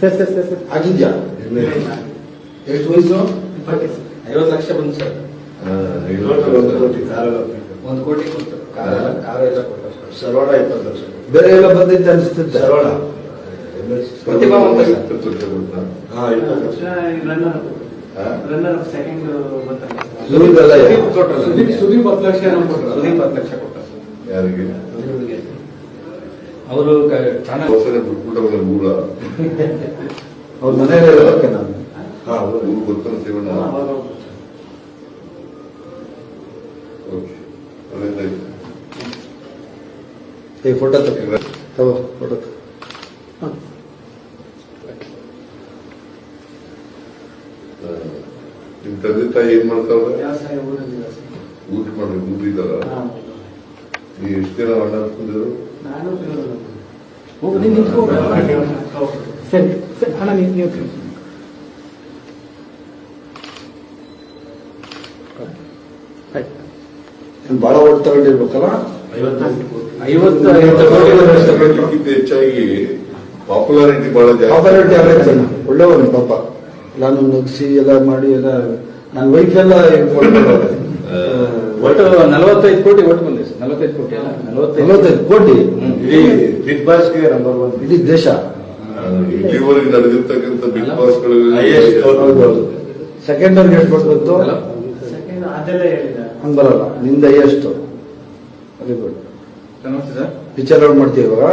Sir sir sir sir. ಆಗಿದ್ಯಾ? ಎಷ್ಟು ವಯಸ್ಸು? ಐವತ್ತು ಲಕ್ಷ ಬಂತು ಸರ್. ಒಂದು ಕೋಟಿ ಕಾರಲ್ಲ. ಒಂದು ಕೋಟಿ ಕೊಟ್ಟು ಕಾರ ಕಾರ ಎಲ್ಲ ಕೊಟ್ಟು ಸರ್. ಸರ್ವಣ ಇಪ್ಪತ್ತು ಲಕ್ಷ. ಬೇರೆ ಎಲ್ಲ ಬಂದೈತೆ ಅನಿಸ್ತದೆ ಸರೋಡ. ಪ್ರತಿಭಾ ರನ್ನರ್ ಸೆಕೆಂಡ್ ಸುದೀಪ್ ಹತ್ತು ಲಕ್ಷ. ಸುದೀಪ್ ಹತ್ತು ಲಕ್ಷ ಕೊಟ್ಟ ಯಾರಿಗೆ? ಅವರು ಚಾನಲ್ ಅವಸರ ಬಿಟ್ಬಿಟ್ಟ ಬಂದ ಊರ ಅವ್ರ ಮನೆಯಲ್ಲಿ ನಾನು. ಗೊತ್ತಾನ ಓಕೆ ಒಳ್ಳೆದಾಯ್ತು. ಈ ಫೋಟೋ ತಗೋ. ಫೋಟೋ. ನಿಮ್ ತಂದೆ ತಾಯಿ ಏನ್ ಮಾಡ್ತಾವ್ರೆ. ಊಟ ಮಾಡಿ ಊರಿದಾರ ಹಾ. ನೀ ಎಷ್ಟು ದಿನ ಅಣ್ಣ ಅನ್ಕೊಂಡಿದ್ರು ಸರಿ ಸರಿ ಹಣ ನೀವು ಬಹಳ ಓಟ್ ತಗೊಂಡಿರ್ಬೇಕಲ್ಲ? ಹೆಚ್ಚಾಗಿ ಪಾಪ್ಯುಲಾರಿಟಿ ಬಹಳ ಪಾಪ್ಯುಲಾರಿಟಿ. ಒಳ್ಳೆಯವನು ಪಾಪ. ನಾನು ನಗ್ಸಿ ಎಲ್ಲ ಮಾಡಿ ಎಲ್ಲ ನನ್ನ ವೈಫ್ ಎಲ್ಲ ಒಟ್ಟು ನಲವತ್ತೈದು ಕೋಟಿ ಒಟ್ಟು ಬಂದಿದೆ ಸರ್. ನಲವತ್ತೈದು ಕೋಟಿ ಅಲ್ಲ ನಲವತ್ತೈದು ಕೋಟಿ. ಇಡೀ ಬಿಗ್ ಬಾಸ್ಗೆ ನಂಬರ್ ಒನ್ ಇಡೀ ದೇಶ. ಇಲ್ಲಿವರೆಗೆ ನಡೆದಿರ್ತಕ್ಕಂಥ ಬಿಗ್ ಬಾಸ್ಗಳು ಸೆಕೆಂಡ್ ಅವ್ರಿಗೆ ಎಷ್ಟು ಕೊಟ್ಟು ಹೇಳಿದ. ಹಂಗ್ ಬರಲ್ಲ. ನಿಂದ ಎಷ್ಟು ವೆರಿ ಗುಡ್ ನಮಸ್ತೆ ಸರ್. ಪಿಕ್ಚರ್ ಮಾಡ್ತೀವಿ ಇವಾಗ